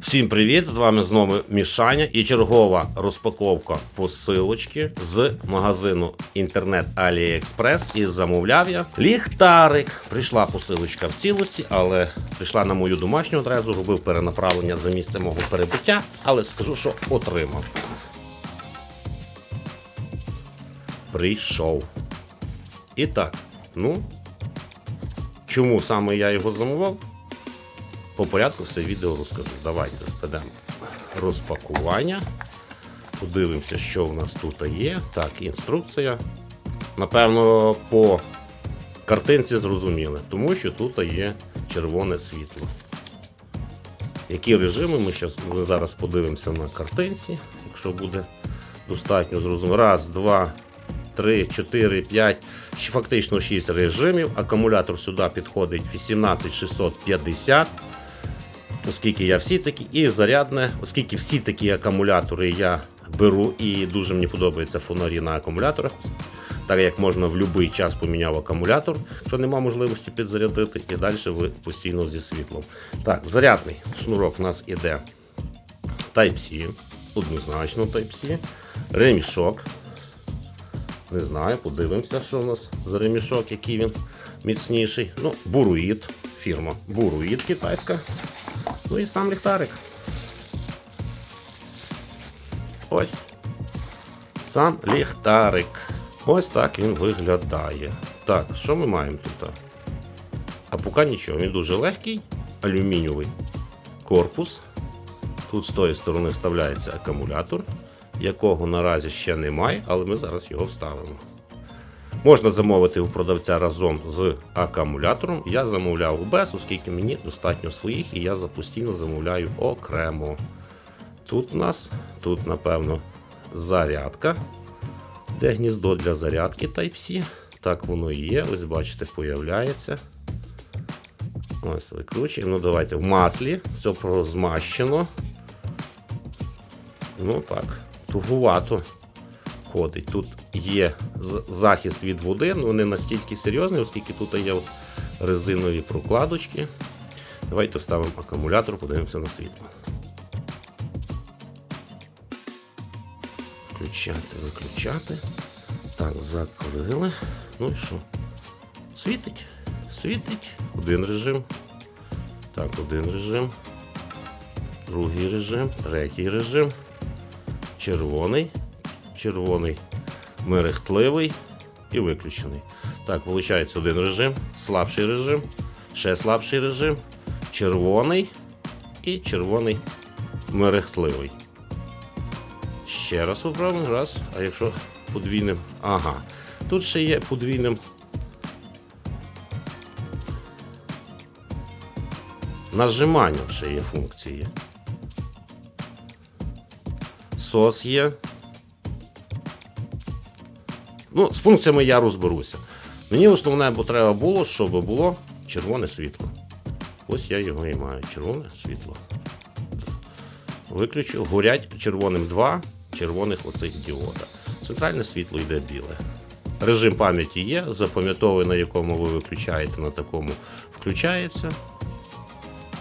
Всім привіт! З вами знову Мішаня і чергова розпаковка посилочки з магазину інтернет AliExpress. І замовляв я ліхтарик. Прийшла посилочка в цілості, але прийшла на мою домашню адресу, робив перенаправлення за місце мого перебуття, але скажу, що отримав. Прийшов. І так, ну, чому саме я його замовив? По порядку все відео розкажу. Давайте спадемо розпакування. Подивимося, що в нас тут є. Так, інструкція. Напевно, по картинці зрозуміли, тому що тут є червоне світло. Які режими ми щас, ми зараз подивимося на картинці, якщо буде достатньо зрозуміло. Раз, два, три, чотири, п'ять, фактично 6 режимів. Акумулятор сюди підходить 18650 оскільки я всі такі, і зарядне, оскільки всі такі акумулятори я беру, і дуже мені подобаються фонарі на акумуляторах, так як можна в будь-який час поміняв акумулятор, що нема можливості підзарядити, і далі ви постійно зі світлом. Так, зарядний шнурок у нас іде Type-C, однозначно Type-C, ремішок. Не знаю, подивимося, що у нас за ремішок, який він міцніший. Ну, Буруїд, фірма Буруїд китайська. Ну і сам ліхтарик. Ось. Сам ліхтарик. Ось так він виглядає. Так, що ми маємо тут? А поки нічого, він дуже легкий, алюмінієвий корпус. Тут з тої сторони вставляється акумулятор, якого наразі ще немає, але ми зараз його вставимо. Можна замовити у продавця разом з акумулятором. Я замовляв без, оскільки мені достатньо своїх, і я постійно замовляю окремо. Тут у нас, тут, напевно, зарядка. Де гніздо для зарядки Type-C. Так воно і є. Ось, бачите, появляється. Ось, викручуємо. Ну, давайте в маслі. Все прозмащено. Ну так, тугувато ходить. Тут є захист від води, але не настільки серйозний, оскільки тут є резинові прокладочки. Давайте вставимо акумулятор, подивимося на світло. Включати, виключати. Так, закрили. Ну і що? Світить. Світить. Один режим. Так, один режим. Другий режим. Третій режим. Червоний червоний мерехтливий і виключений. Так, виходить один режим, слабший режим, ще слабший режим, червоний і червоний мерехтливий. Ще раз поправимо, раз. А якщо подвійним. Ага. Тут ще є подвійним. Нажиманням ще є функції. Сос є. Ну, з функціями я розберуся. Мені основне треба було, щоб було червоне світло. Ось я його і маю. Червоне світло. Виключу. Горять червоним два червоних оцих діода. Центральне світло йде біле. Режим пам'яті є, запам'ятовує, на якому ви виключаєте, на такому включається.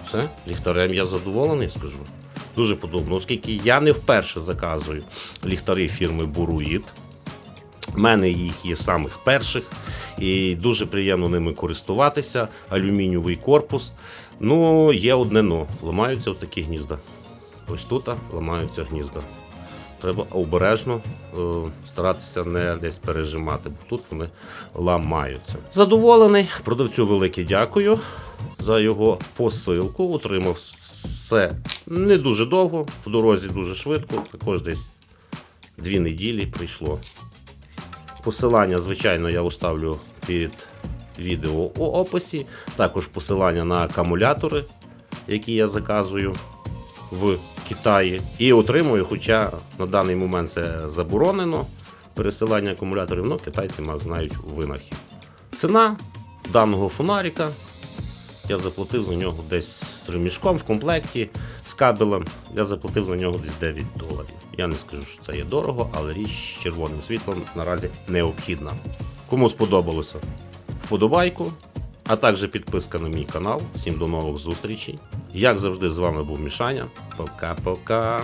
Все, ліхтарем я задоволений, скажу. Дуже подобно, оскільки я не вперше заказую ліхтари фірми Буруїд. У мене їх є самих перших, і дуже приємно ними користуватися. Алюмінієвий корпус. Ну, є одне но. Ламаються такі гнізда. Ось тут ламаються гнізда. Треба обережно е, старатися не десь пережимати, бо тут вони ламаються. Задоволений. Продавцю велике дякую за його посилку. Утримав все не дуже довго, в дорозі дуже швидко, також десь дві неділі прийшло. Посилання, звичайно, я оставлю під відео у описі. Також посилання на акумулятори, які я заказую в Китаї. І отримую, хоча на даний момент це заборонено. Пересилання акумуляторів, але китайці ма- знають винахід. Ціна даного фонарика. Я заплатив за нього десь з ремішком в комплекті з кабелем. Я заплатив за нього десь 9 доларів. Я не скажу, що це є дорого, але річ з червоним світлом наразі необхідна. Кому сподобалося, вподобайку, а також підписка на мій канал. Всім до нових зустрічей. Як завжди, з вами був Мішаня. Пока-пока.